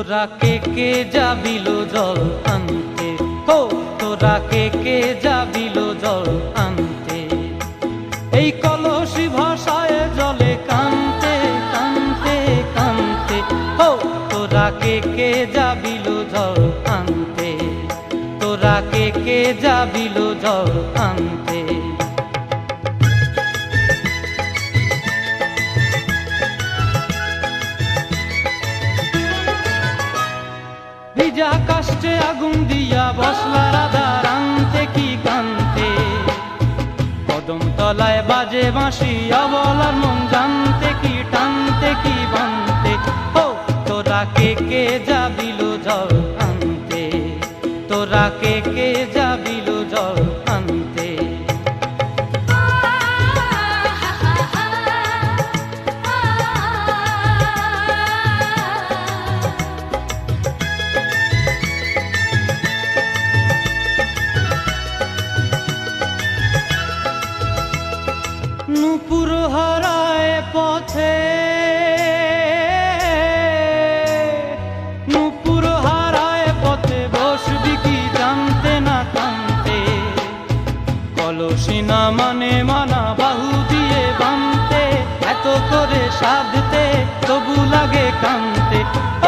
তোরা কে কে যাবিল জল আনতে? হো, তোরা কে কে যাবিল জল আনতে? এই কলসি ভাষায় জলে কানতে কানতে কানতে। হো, তোরা কে কে যাবিল জল আনতে? তোরা কে কে যাবিল জল আনতে? কাষ্টে আগুন দিয়া বসলা রাধা রানতে কি কান্তে? কদম তলায় বাজে বাঁশি, অবলার মন জানতে কি, টানতে কি বানতে? ও, তোরা কে কে যাবিল জল আনতে? তোরা কে কে নুপুর হারায় পথে। নুপুর হারায় পথে, বসবি কি জানতে না কানতে? কলসি না মানে মানা, বাহু দিয়ে বানতে। এত করে সাধতে, তবু লাগে কানতে।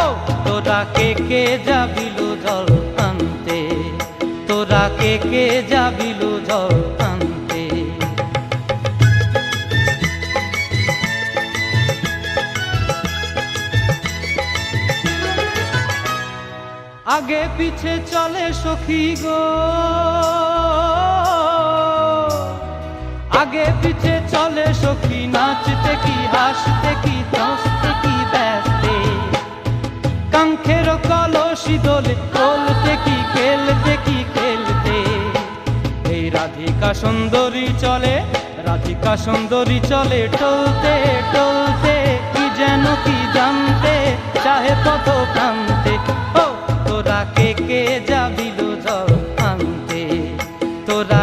ও, তোরা কে কে যাবিল জল আনতে তোরা কে কে যাবিল জল আনতে আগে পিছে চলে সখী গো। আগে পিছে চলে সখী, নাচতে কি, হাসতে কি হাসতে কি, ব্যস্তে। কাঙ্ক্ষের কলসি দোলে, বলতে কি, খেলতে কি, খেলতে। এই রাধিকা সুন্দরী চলে, রাধিকা সুন্দরী চলে, টলতে টলতে। তোরা কে কে যাবিল জল আনতে তোরা